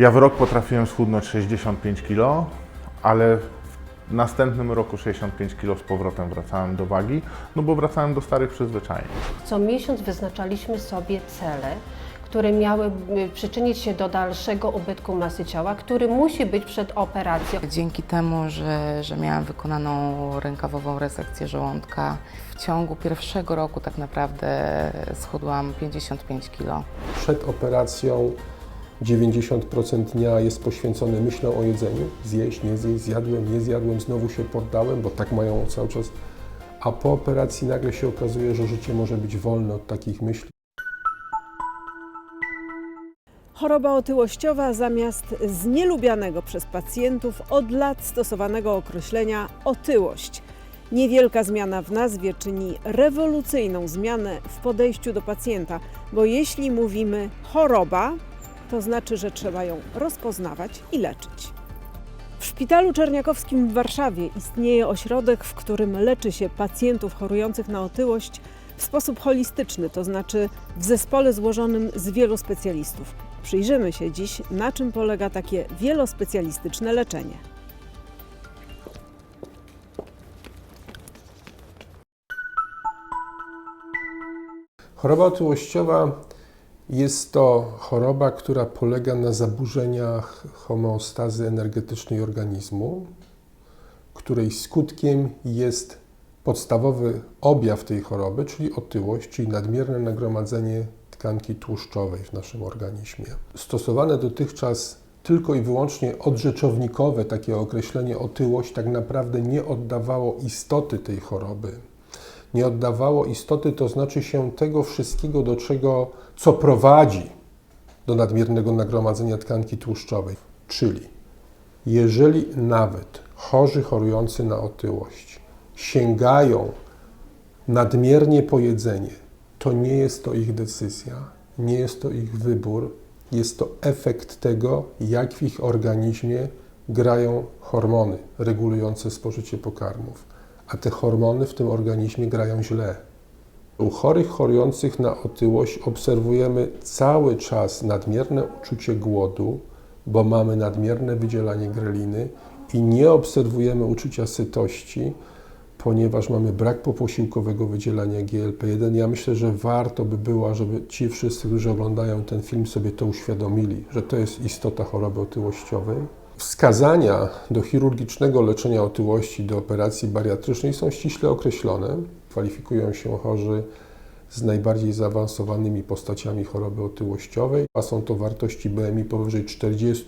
Ja w rok potrafiłem schudnąć 65 kg, ale w następnym roku 65 kg z powrotem wracałem do wagi, no bo wracałem do starych przyzwyczajeń. Co miesiąc wyznaczaliśmy sobie cele, które miały y, przyczynić się do dalszego ubytku masy ciała, który musi być przed operacją. Dzięki temu, że, że miałam wykonaną rękawową resekcję żołądka, w ciągu pierwszego roku tak naprawdę schudłam 55 kg. Przed operacją 90% dnia jest poświęcone myślą o jedzeniu. Zjeść, nie zjeść, zjadłem, nie zjadłem, znowu się poddałem, bo tak mają cały czas. A po operacji nagle się okazuje, że życie może być wolne od takich myśli. Choroba otyłościowa zamiast z nielubianego przez pacjentów od lat stosowanego określenia otyłość. Niewielka zmiana w nazwie czyni rewolucyjną zmianę w podejściu do pacjenta, bo jeśli mówimy choroba, to znaczy, że trzeba ją rozpoznawać i leczyć. W Szpitalu Czerniakowskim w Warszawie istnieje ośrodek, w którym leczy się pacjentów chorujących na otyłość w sposób holistyczny, to znaczy w zespole złożonym z wielu specjalistów. Przyjrzymy się dziś, na czym polega takie wielospecjalistyczne leczenie. Choroba otyłościowa jest to choroba, która polega na zaburzeniach homeostazy energetycznej organizmu, której skutkiem jest podstawowy objaw tej choroby, czyli otyłość, czyli nadmierne nagromadzenie tkanki tłuszczowej w naszym organizmie. Stosowane dotychczas tylko i wyłącznie odrzeczownikowe takie określenie otyłość tak naprawdę nie oddawało istoty tej choroby. Nie oddawało istoty, to znaczy się tego wszystkiego, do czego, co prowadzi do nadmiernego nagromadzenia tkanki tłuszczowej. Czyli jeżeli nawet chorzy chorujący na otyłość sięgają nadmiernie po jedzenie, to nie jest to ich decyzja, nie jest to ich wybór, jest to efekt tego, jak w ich organizmie grają hormony regulujące spożycie pokarmów. A te hormony w tym organizmie grają źle. U chorych chorujących na otyłość obserwujemy cały czas nadmierne uczucie głodu, bo mamy nadmierne wydzielanie greliny i nie obserwujemy uczucia sytości, ponieważ mamy brak poposiłkowego wydzielania GLP-1. Ja myślę, że warto by było, żeby ci wszyscy, którzy oglądają ten film, sobie to uświadomili, że to jest istota choroby otyłościowej. Wskazania do chirurgicznego leczenia otyłości, do operacji bariatrycznej są ściśle określone. Kwalifikują się chorzy z najbardziej zaawansowanymi postaciami choroby otyłościowej, a są to wartości BMI powyżej 40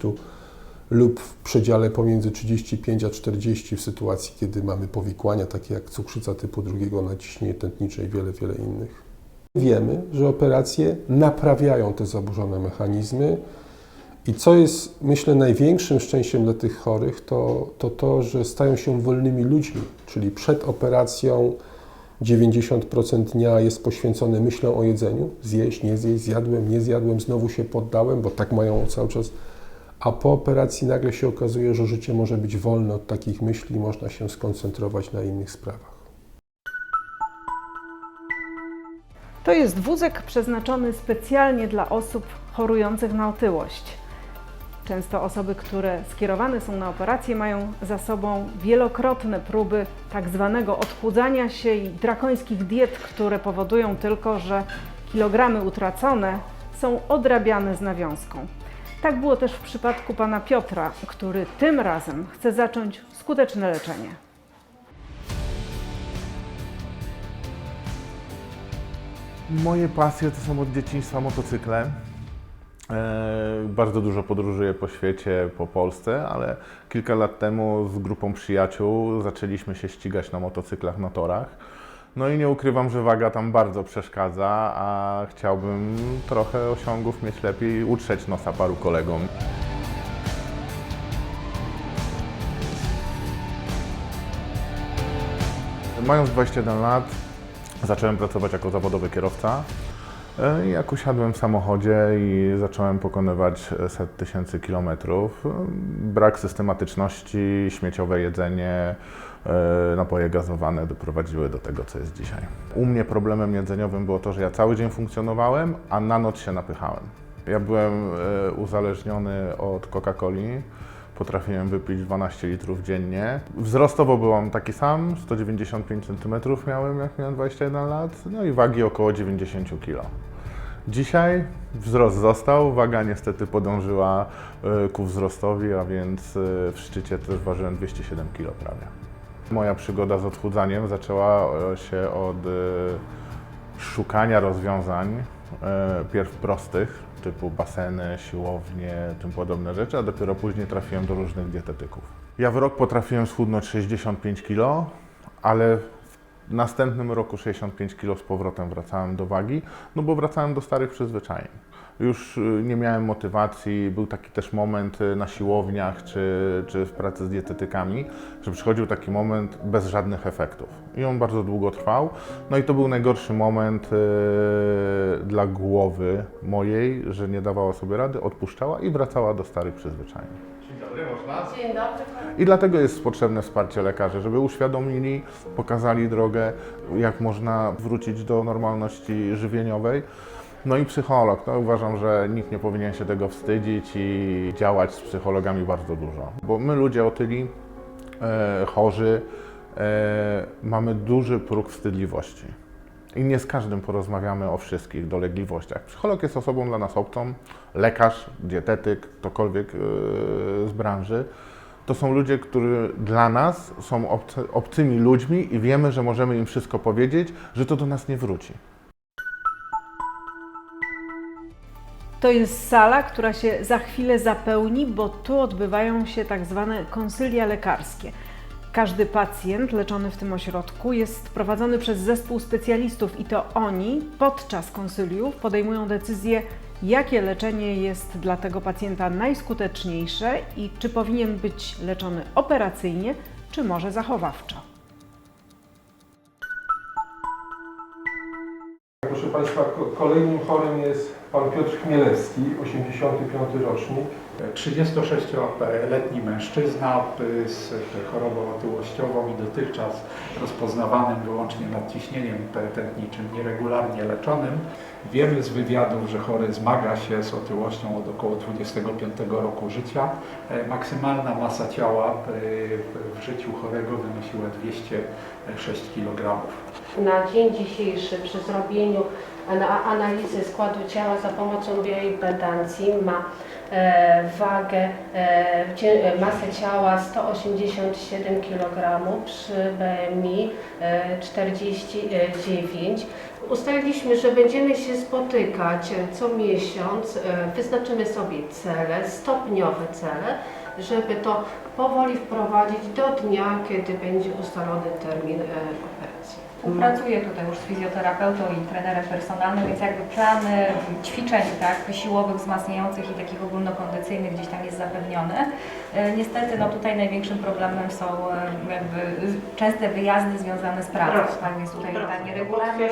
lub w przedziale pomiędzy 35 a 40 w sytuacji, kiedy mamy powikłania takie jak cukrzyca typu drugiego, naciśnienie tętnicze i wiele, wiele innych. Wiemy, że operacje naprawiają te zaburzone mechanizmy i co jest, myślę, największym szczęściem dla tych chorych, to to, to że stają się wolnymi ludźmi, czyli przed operacją 90% dnia jest poświęcone myślą o jedzeniu, zjeść, nie zjeść, zjadłem, nie zjadłem, znowu się poddałem, bo tak mają cały czas a po operacji nagle się okazuje, że życie może być wolne od takich myśli można się skoncentrować na innych sprawach. To jest wózek przeznaczony specjalnie dla osób chorujących na otyłość. Często osoby, które skierowane są na operację, mają za sobą wielokrotne próby tak zwanego odchudzania się i drakońskich diet, które powodują tylko, że kilogramy utracone są odrabiane z nawiązką. Tak było też w przypadku pana Piotra, który tym razem chce zacząć skuteczne leczenie. Moje pasje to są od dzieciństwa motocykle. E, Bardzo dużo podróżuję po świecie, po Polsce, ale kilka lat temu z grupą przyjaciół zaczęliśmy się ścigać na motocyklach na torach. No i nie ukrywam, że waga tam bardzo przeszkadza, a chciałbym trochę osiągów mieć lepiej utrzeć nosa paru kolegom. Mając 21 lat, zacząłem pracować jako zawodowy kierowca. E, Jak usiadłem w samochodzie i zacząłem pokonywać set tysięcy kilometrów, e, brak systematyczności, śmieciowe jedzenie, e, napoje gazowane doprowadziły do tego, co jest dzisiaj. U mnie problemem jedzeniowym było to, że ja cały dzień funkcjonowałem, a na noc się napychałem. Ja byłem e, uzależniony od Coca-Coli. Potrafiłem wypić 12 litrów dziennie. Wzrostowo byłam taki sam, 195 cm miałem jak miałem 21 lat, no i wagi około 90 kg. Dzisiaj wzrost został, waga niestety podążyła e, ku wzrostowi, a więc e, w szczycie też ważyłem 207 kg prawie. Moja przygoda z odchudzaniem zaczęła e, się od szukania rozwiązań, pierw prostych, typu baseny, siłownie, tym podobne rzeczy, a dopiero później trafiłem do różnych dietetyków. Ja w rok potrafiłem schudnąć 65 kg, ale w następnym roku 65 kg z powrotem wracałem do wagi, no bo wracałem do starych przyzwyczajeń. Już y, nie miałem motywacji, był taki też moment y, na siłowniach czy, czy w pracy z dietetykami, że przychodził taki moment bez żadnych efektów. I on bardzo długo trwał. No i to był najgorszy moment y, dla głowy mojej, że nie dawała sobie rady, odpuszczała i wracała do starych przyzwyczajeń. Dzień dobry. I dlatego jest potrzebne wsparcie lekarzy, żeby uświadomili, pokazali drogę, jak można wrócić do normalności żywieniowej. No i psycholog. No uważam, że nikt nie powinien się tego wstydzić i działać z psychologami bardzo dużo. Bo my ludzie otyli, e, chorzy, e, mamy duży próg wstydliwości. I nie z każdym porozmawiamy o wszystkich dolegliwościach. Psycholog jest osobą dla nas obcą, lekarz, dietetyk, ktokolwiek e, z branży. To są ludzie, którzy dla nas są obcy, obcymi ludźmi i wiemy, że możemy im wszystko powiedzieć, że to do nas nie wróci. To jest sala, która się za chwilę zapełni, bo tu odbywają się tak zwane konsylia lekarskie. Każdy pacjent leczony w tym ośrodku jest prowadzony przez zespół specjalistów i to oni podczas konsyliów podejmują decyzję, jakie leczenie jest dla tego pacjenta najskuteczniejsze i czy powinien być leczony operacyjnie, czy może zachowawczo. Proszę Państwa, ko- kolejnym chorym jest Pan Piotr Chmielewski, 85 rocznik. 36-letni mężczyzna y, z chorobą otyłościową i dotychczas rozpoznawanym wyłącznie nadciśnieniem tętniczym, nieregularnie leczonym. Wiemy z wywiadów, że chory zmaga się z otyłością od około 25 roku życia. E, Maksymalna masa ciała y, w życiu chorego wynosiła 206 kg. Na dzień dzisiejszy przy zrobieniu ana- analizy składu ciała za pomocą bioimpedancji ma e, wagę, e, e, masę ciała 187 kg przy BMI e, 49. Ustaliliśmy, że będziemy się spotykać e, co miesiąc, e, wyznaczymy sobie cele, stopniowe cele, żeby to powoli wprowadzić do dnia, kiedy będzie ustalony termin e, operacji. Pracuję tutaj już z fizjoterapeutą i trenerem personalnym, więc jakby plany ćwiczeń tak, siłowych, wzmacniających i takich ogólnokondycyjnych gdzieś tam jest zapewniony. E, Niestety no tutaj największym problemem są e, jakby częste wyjazdy związane z pracą, tak, więc tutaj ta nieregularność.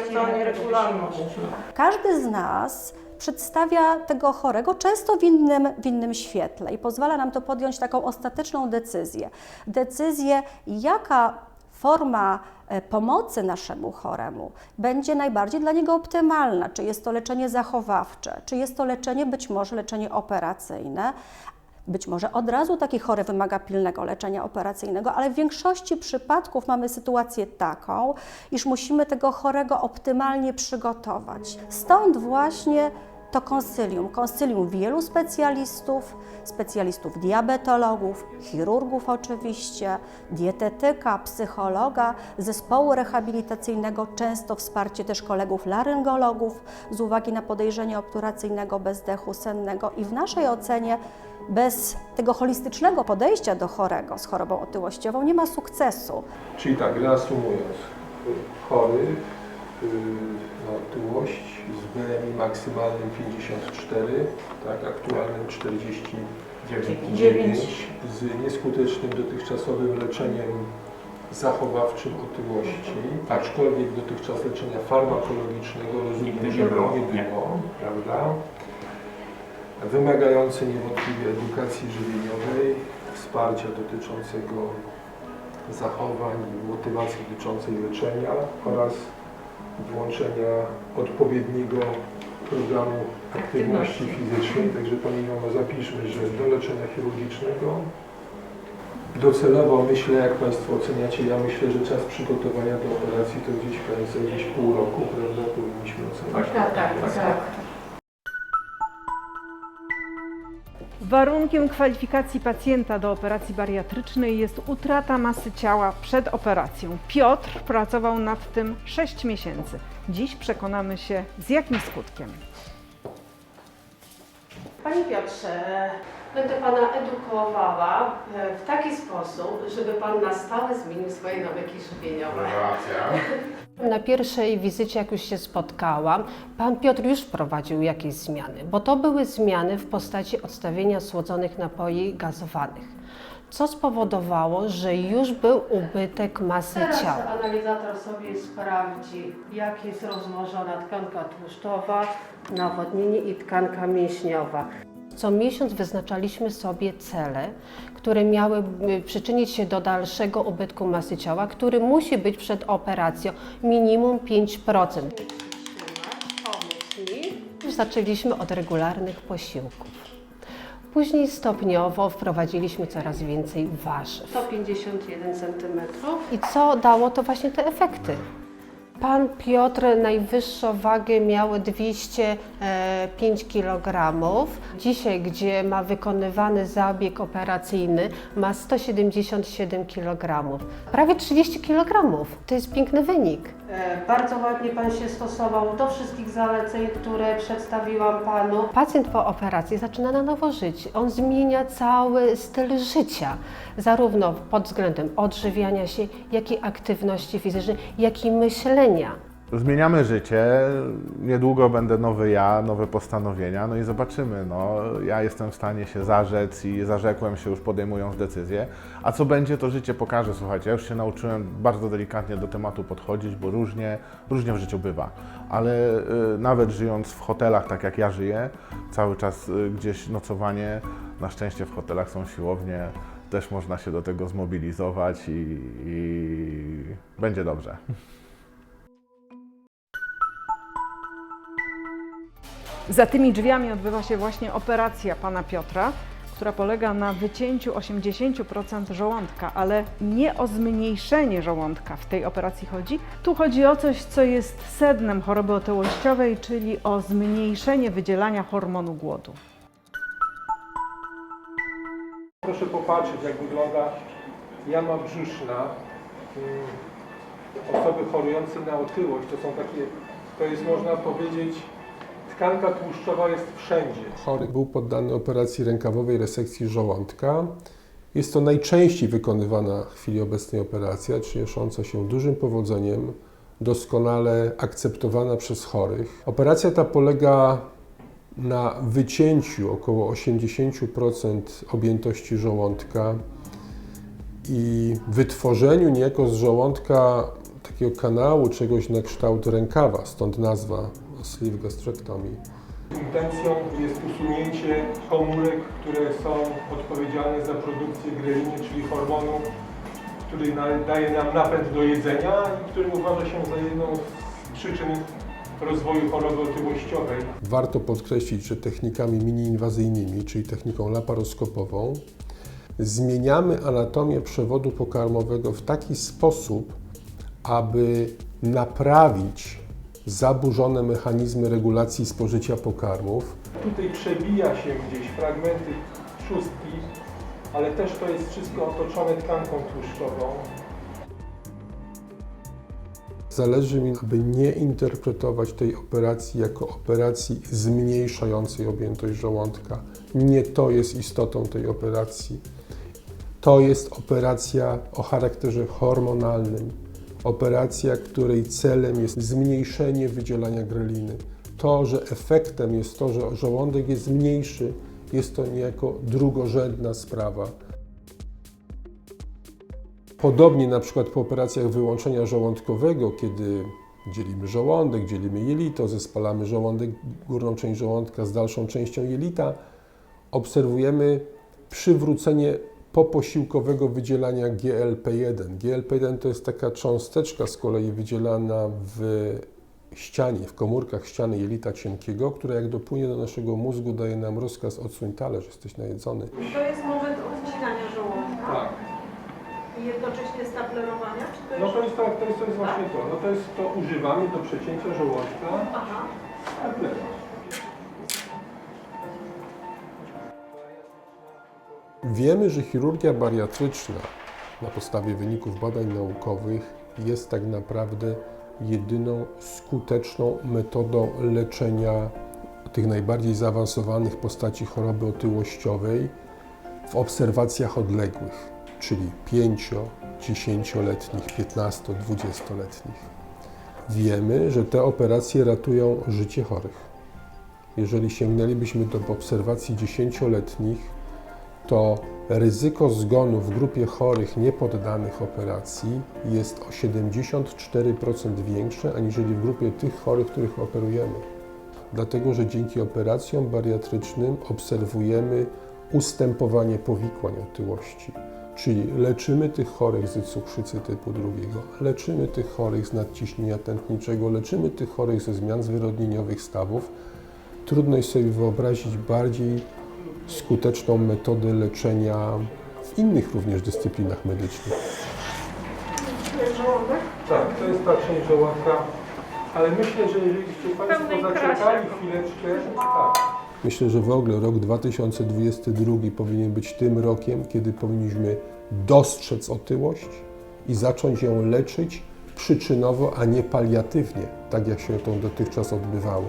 Każdy z nas przedstawia tego chorego często w innym, w innym świetle i pozwala nam to podjąć taką ostateczną decyzję. Decyzję, jaka forma e, pomocy naszemu choremu będzie najbardziej dla niego optymalna. Czy jest to leczenie zachowawcze, czy jest to leczenie, być może leczenie operacyjne. Być może od razu taki chory wymaga pilnego leczenia operacyjnego, ale w większości przypadków mamy sytuację taką, iż musimy tego chorego optymalnie przygotować. Stąd właśnie to konsylium. Konsylium wielu specjalistów, specjalistów diabetologów, chirurgów oczywiście, dietetyka, psychologa, zespołu rehabilitacyjnego, często wsparcie też kolegów laryngologów z uwagi na podejrzenie obturacyjnego bezdechu sennego i w naszej ocenie bez tego holistycznego podejścia do chorego z chorobą otyłościową nie ma sukcesu. Czyli tak, reasumując, chory y, na otyłość z BMI maksymalnym 54, tak, aktualnym 49, z nieskutecznym dotychczasowym leczeniem zachowawczym otyłości, aczkolwiek dotychczas leczenia farmakologicznego rozumiem, że nie było, prawda? Wymagający niewątpliwie edukacji żywieniowej, wsparcia dotyczącego zachowań i motywacji dotyczącej leczenia oraz włączenia odpowiedniego programu aktywności fizycznej, także Pani Jono zapiszmy, że do leczenia chirurgicznego docelowo myślę, jak Państwo oceniacie, ja myślę, że czas przygotowania do operacji to gdzieś w gdzieś pół roku, prawda, powinniśmy ocenić. Tak, tak, tak. Warunkiem kwalifikacji pacjenta do operacji bariatrycznej jest utrata masy ciała przed operacją. Piotr pracował nad tym 6 miesięcy. Dziś przekonamy się z jakim skutkiem. Panie Piotrze, będę Pana edukowała e, w taki sposób, żeby Pan na stałe zmienił swoje nawyki żywieniowe. Na pierwszej wizycie, jak już się spotkałam, Pan Piotr już wprowadził jakieś zmiany, bo to były zmiany w postaci odstawienia słodzonych napoi gazowanych, co spowodowało, że już był ubytek masy Teraz ciała. analizator sobie sprawdzi, jak jest rozłożona tkanka tłuszczowa, nawodnienie i tkanka mięśniowa. Co miesiąc wyznaczaliśmy sobie cele, które miały y, przyczynić się do dalszego ubytku masy ciała, który musi być przed operacją minimum 5%. Zaczęliśmy od regularnych posiłków. Później stopniowo wprowadziliśmy coraz więcej warzyw. 151 cm. I co dało to właśnie te efekty? Pan Piotr najwyższą wagę miał 205 kg. Dzisiaj, gdzie ma wykonywany zabieg operacyjny, ma 177 kg. Prawie 30 kg. To jest piękny wynik. E, Bardzo ładnie Pan się stosował do wszystkich zaleceń, które przedstawiłam Panu. Pacjent po operacji zaczyna na nowo żyć. On zmienia cały styl życia, zarówno pod względem odżywiania się, jak i aktywności fizycznej, jak i myślenia. Zmieniamy życie, niedługo będę nowy ja, nowe postanowienia, no i zobaczymy. No, ja jestem w stanie się zarzec i zarzekłem się już podejmując decyzję. A co będzie, to życie pokaże. Słuchajcie, ja już się nauczyłem bardzo delikatnie do tematu podchodzić, bo różnie, różnie w życiu bywa. Ale y, nawet żyjąc w hotelach, tak jak ja żyję, cały czas y, gdzieś nocowanie, na szczęście w hotelach są siłownie, też można się do tego zmobilizować i, i będzie dobrze. Za tymi drzwiami odbywa się właśnie operacja pana Piotra, która polega na wycięciu 80% żołądka, ale nie o zmniejszenie żołądka w tej operacji chodzi. Tu chodzi o coś, co jest sednem choroby otyłościowej, czyli o zmniejszenie wydzielania hormonu głodu. Proszę popatrzeć, jak wygląda jama brzuszna. Mm, Osoby chorujące na otyłość to są takie, to jest można powiedzieć, tkanka tłuszczowa jest wszędzie. Chory był poddany operacji rękawowej resekcji żołądka. Jest to najczęściej wykonywana w chwili obecnej operacja, ciesząca się dużym powodzeniem, doskonale akceptowana przez chorych. Operacja ta polega na wycięciu około 80% objętości żołądka i wytworzeniu niejako z żołądka takiego kanału, czegoś na kształt rękawa, stąd nazwa sleeve gastrectomy. Intencją jest usunięcie komórek, które są odpowiedzialne za produkcję greliny, czyli hormonu, który daje nam napęd do jedzenia i który uważa się za jedną z przyczyn rozwoju choroby otyłościowej. Warto podkreślić, że technikami mini-inwazyjnymi, czyli techniką laparoskopową, zmieniamy anatomię przewodu pokarmowego w taki sposób, aby naprawić zaburzone mechanizmy regulacji spożycia pokarmów. Tutaj przebija się gdzieś fragmenty trzustki, ale też to jest wszystko otoczone tkanką tłuszczową. Zależy mi, aby nie interpretować tej operacji jako operacji zmniejszającej objętość żołądka. Nie to jest istotą tej operacji. To jest operacja o charakterze hormonalnym. Operacja, której celem jest zmniejszenie wydzielania greliny. To, że efektem jest to, że żołądek jest mniejszy, jest to niejako drugorzędna sprawa. Podobnie na przykład po operacjach wyłączenia żołądkowego, kiedy dzielimy żołądek, dzielimy jelito, zespalamy żołądek, górną część żołądka z dalszą częścią jelita, obserwujemy przywrócenie poposiłkowego wydzielania GLP-1. GLP-1 to jest taka cząsteczka z kolei wydzielana w ścianie, w komórkach ściany jelita cienkiego, która jak dopłynie do naszego mózgu, daje nam rozkaz odsuń talerz, jesteś najedzony. To jest moment odcinania żołądka Tak. i jednocześnie staplerowania? Czy to No to jest, tak, to jest, to jest właśnie to. No to jest to używanie do przecięcia żołądka. Aha. Wiemy, że chirurgia bariatryczna na podstawie wyników badań naukowych jest tak naprawdę jedyną skuteczną metodą leczenia tych najbardziej zaawansowanych postaci choroby otyłościowej w obserwacjach odległych, czyli 5, 10-letnich, 15, 20-letnich. Wiemy, że te operacje ratują życie chorych. Jeżeli sięgnęlibyśmy do obserwacji 10-letnich, to ryzyko zgonu w grupie chorych niepoddanych operacji jest o 74% większe aniżeli w grupie tych chorych, których operujemy. Dlatego, że dzięki operacjom bariatrycznym obserwujemy ustępowanie powikłań otyłości. Czyli leczymy tych chorych z cukrzycy typu drugiego, leczymy tych chorych z nadciśnienia tętniczego, leczymy tych chorych ze zmian zwyrodnieniowych stawów. Trudno jest sobie wyobrazić bardziej skuteczną metodę leczenia w innych również dyscyplinach medycznych. Tak, to jest ta część żołądka, ale myślę, że jeżeli Państwo zaczekali chwileczkę, tak. Myślę, że w ogóle rok 2022 powinien być tym rokiem, kiedy powinniśmy dostrzec otyłość i zacząć ją leczyć przyczynowo, a nie paliatywnie, tak jak się to dotychczas odbywało.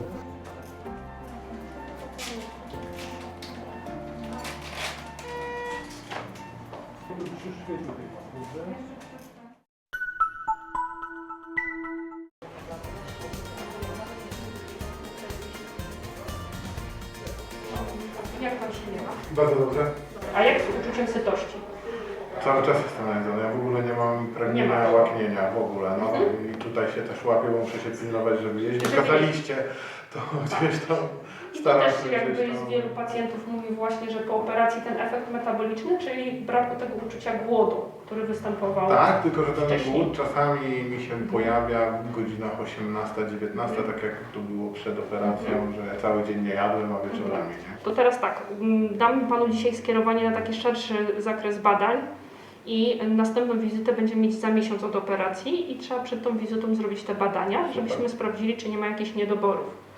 Się miewa? Bardzo dobrze. A jak z uczuciem sytości? Cały czas jestem najedzony. Ja w ogóle nie mam Nie pragnienia ma. łaknienia w ogóle. No i tutaj się też łapię, bo muszę się pilnować, żeby jeść. Żeby kazaliście, to gdzieś tam I to staram też się jakby gdzieś z tam... wielu pacjentów mówi właśnie, że po operacji ten efekt metaboliczny, czyli braku tego uczucia głodu, który występował. Tak, tylko że ten Wcześniej. głód czasami mi się pojawia w godzinach 18-19, tak jak to było przed operacją, że cały dzień nie jadłem, a wieczorami, nie? To teraz tak, mm, dam Panu dzisiaj skierowanie na taki szerszy zakres badań i następną wizytę będziemy mieć za miesiąc od operacji i trzeba przed tą wizytą zrobić te badania, żebyśmy sprawdzili, czy nie ma jakichś niedoborów.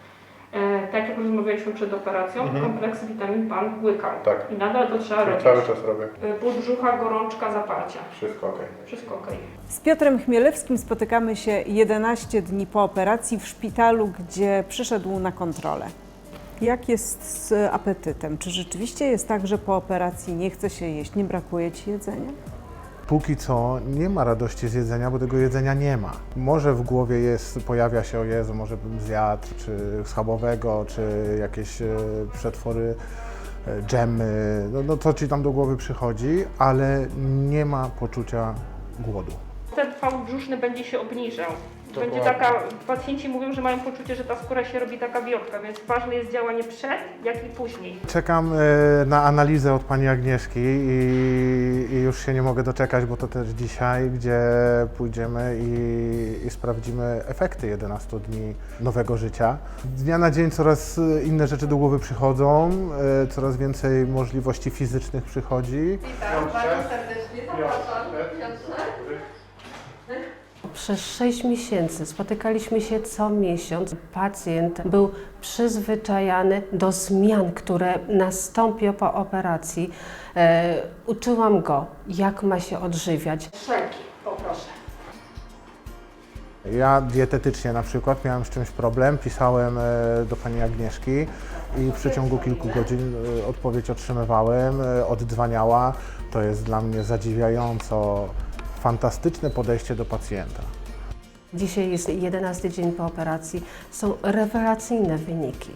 E, tak jak rozmawialiśmy przed operacją, Mhm. kompleks witamin Pan łykał. Tak. I nadal to trzeba robić. Cały czas robię. E, Ból brzucha, gorączka, zaparcia. Wszystko ok. Wszystko ok. Z Piotrem Chmielewskim spotykamy się 11 dni po operacji w szpitalu, gdzie przyszedł na kontrolę. Jak jest z apetytem? Czy rzeczywiście jest tak, że po operacji nie chce się jeść, nie brakuje ci jedzenia? Póki co nie ma radości z jedzenia, bo tego jedzenia nie ma. Może w głowie jest, pojawia się, o Jezu, może bym zjadł, czy schabowego, czy jakieś e, przetwory, e, dżemy, no, no co ci tam do głowy przychodzi, ale nie ma poczucia głodu. Ten wał brzuszny będzie się obniżał. Będzie taka, pacjenci mówią, że mają poczucie, że ta skóra się robi taka wiotka, więc ważne jest działanie przed, jak i później. Czekam e, na analizę od pani Agnieszki i, i już się nie mogę doczekać, bo to też dzisiaj, gdzie pójdziemy i, i sprawdzimy efekty 11 dni nowego życia. Z dnia na dzień coraz inne rzeczy do głowy przychodzą, e, coraz więcej możliwości fizycznych przychodzi. Przez 6 miesięcy spotykaliśmy się co miesiąc. Pacjent był przyzwyczajany do zmian, które nastąpią po operacji. E, uczyłam go, jak ma się odżywiać. Szelki, poproszę. Ja dietetycznie na przykład miałem z czymś problem, pisałem e, do pani Agnieszki i w przeciągu kilku godzin e, odpowiedź otrzymywałem, e, oddzwaniała. To jest dla mnie zadziwiająco fantastyczne podejście do pacjenta. Dzisiaj jest 11 dzień po operacji. Są rewelacyjne wyniki,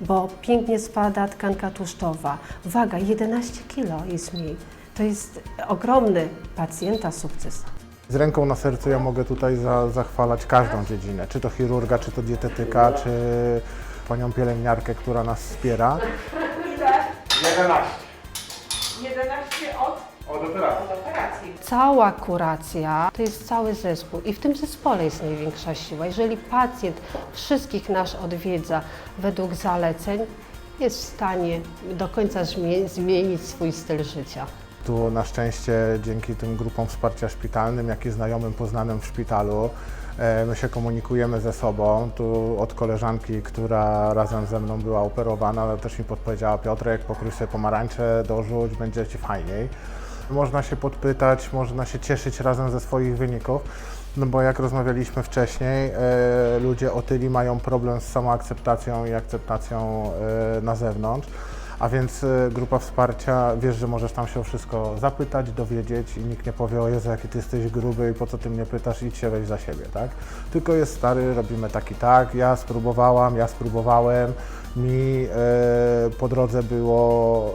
bo pięknie spada tkanka tłuszczowa. Waga 11 kg jest mniej. To jest ogromny pacjenta sukces. Z ręką na sercu ja mogę tutaj za, zachwalać każdą dziedzinę, czy to chirurga, czy to dietetyka, czy panią pielęgniarkę, która nas wspiera. 11 się od, operacji. od operacji. Cała kuracja to jest cały zespół i w tym zespole jest największa siła. Jeżeli pacjent wszystkich nas odwiedza według zaleceń, jest w stanie do końca zmie- zmienić swój styl życia. Tu na szczęście dzięki tym grupom wsparcia szpitalnym, jak i znajomym poznanym w szpitalu, e, my się komunikujemy ze sobą. Tu od koleżanki, która razem ze mną była operowana, też mi podpowiedziała Piotrek, pokrój sobie pomarańcze, dorzuć, będzie Ci fajniej. Można się podpytać, można się cieszyć razem ze swoich wyników, no bo jak rozmawialiśmy wcześniej, e, ludzie otyli mają problem z samoakceptacją i akceptacją e, na zewnątrz. A więc y, grupa wsparcia, wiesz, że możesz tam się o wszystko zapytać, dowiedzieć i nikt nie powie, o Jezu, jaki ty jesteś gruby i po co ty mnie pytasz, idź się weź za siebie, tak? Tylko jest stary, robimy tak i tak, ja spróbowałam, ja spróbowałem, mi e, po drodze było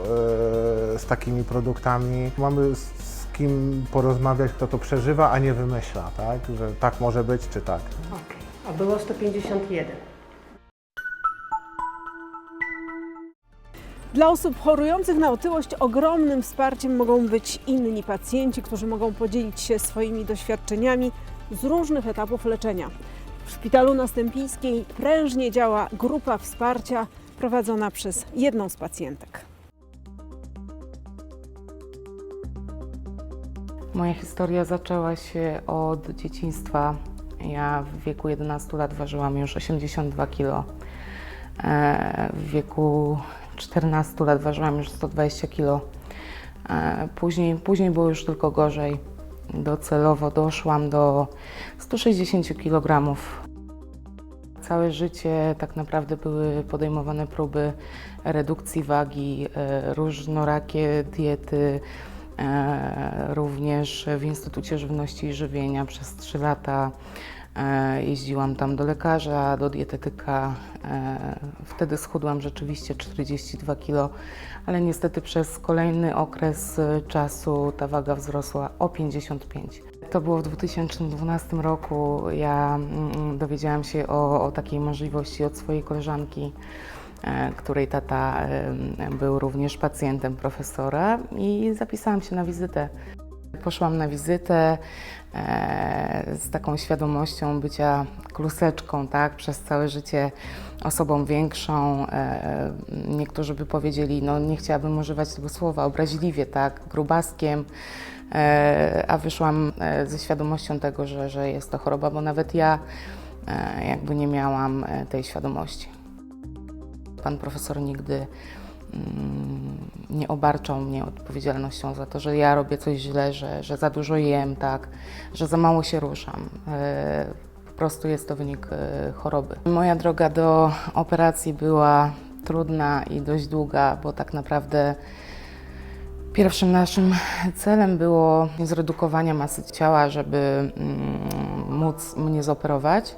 e, z takimi produktami. Mamy z, z kim porozmawiać, kto to przeżywa, a nie wymyśla, tak? Że tak może być, czy tak. Okej, a było 151. Dla osób chorujących na otyłość ogromnym wsparciem mogą być inni pacjenci, którzy mogą podzielić się swoimi doświadczeniami z różnych etapów leczenia. W Szpitalu Następińskiej prężnie działa grupa wsparcia prowadzona przez jedną z pacjentek. Moja historia zaczęła się od dzieciństwa. Ja w wieku 11 lat ważyłam już 82 kg. W wieku 14 lat ważyłam już 120 kg. Później, później było już tylko gorzej. Docelowo doszłam do 160 kg. Całe życie tak naprawdę były podejmowane próby redukcji wagi, e, różnorakie diety, e, również w Instytucie Żywności i Żywienia przez 3 lata. E, Jeździłam tam do lekarza, do dietetyka. E, Wtedy schudłam rzeczywiście 42 kg, ale niestety przez kolejny okres e, czasu ta waga wzrosła o 55. To było w 2012 roku. Ja mm, dowiedziałam się o, o takiej możliwości od swojej koleżanki, której tata był również pacjentem profesora i zapisałam się na wizytę. Poszłam na wizytę e, z taką świadomością bycia kluseczką, tak, przez całe życie osobą większą. E, niektórzy by powiedzieli, no nie chciałabym używać tego słowa obraźliwie, tak, grubaskiem, e, a wyszłam e, ze świadomością tego, że, że jest to choroba, bo nawet ja e, jakby nie miałam e, tej świadomości. Pan profesor nigdy nie obarczał mnie odpowiedzialnością za to, że ja robię coś źle, że, że za dużo jem, tak, że za mało się ruszam. E, Po prostu jest to wynik e, choroby. Moja droga do operacji była trudna i dość długa, bo tak naprawdę pierwszym naszym celem było zredukowanie masy ciała, żeby mm, móc mnie zoperować.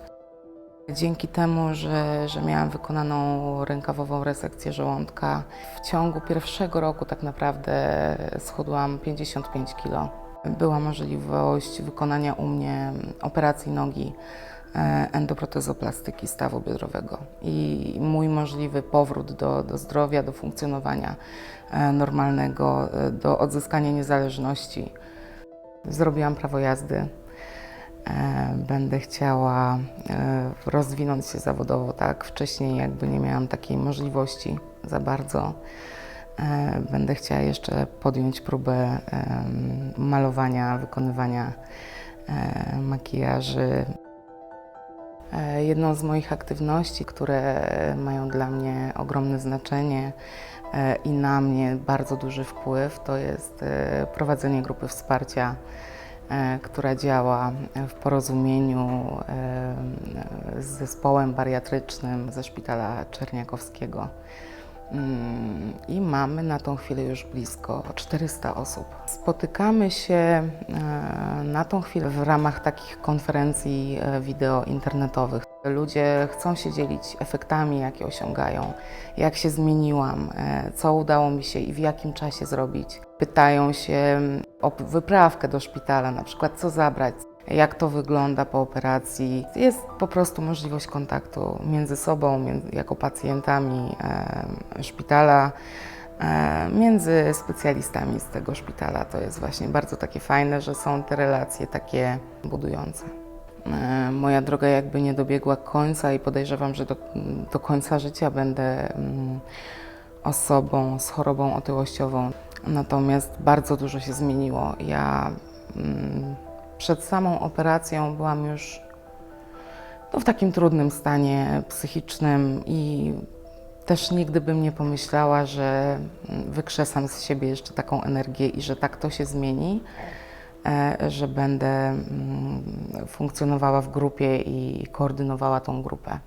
Dzięki temu, że, że miałam wykonaną rękawową resekcję żołądka, w ciągu pierwszego roku tak naprawdę schudłam 55 kg. Była możliwość wykonania u mnie operacji nogi e, endoprotezoplastyki stawu biodrowego i mój możliwy powrót do, do zdrowia, do funkcjonowania e, normalnego, e, do odzyskania niezależności. Zrobiłam prawo jazdy. E, Będę chciała e, rozwinąć się zawodowo, tak? Wcześniej jakby nie miałam takiej możliwości za bardzo. E, Będę chciała jeszcze podjąć próbę malowania, wykonywania makijaży. Jedną z moich aktywności, które mają dla mnie ogromne znaczenie i na mnie bardzo duży wpływ, to jest prowadzenie grupy wsparcia która działa w porozumieniu e, z zespołem bariatrycznym ze szpitala Czerniakowskiego. Mm, I mamy na tą chwilę już blisko 400 osób. Spotykamy się e, na tą chwilę w ramach takich konferencji e, wideo internetowych. Ludzie chcą się dzielić efektami, jakie osiągają, jak się zmieniłam, e, co udało mi się i w jakim czasie zrobić. Pytają się mm, o wyprawkę do szpitala, na przykład co zabrać, jak to wygląda po operacji. Jest po prostu możliwość kontaktu między sobą, jako pacjentami e, szpitala, e, między specjalistami z tego szpitala. To jest właśnie bardzo takie fajne, że są te relacje takie budujące. E, Moja droga jakby nie dobiegła końca i podejrzewam, że do, do końca życia będę mm, osobą z chorobą otyłościową. Natomiast bardzo dużo się zmieniło. Ja mm, przed samą operacją byłam już no, w takim trudnym stanie psychicznym i też nigdy bym nie pomyślała, że mm, wykrzesam z siebie jeszcze taką energię i że tak to się zmieni, że będę mm, funkcjonowała w grupie i koordynowała tą grupę.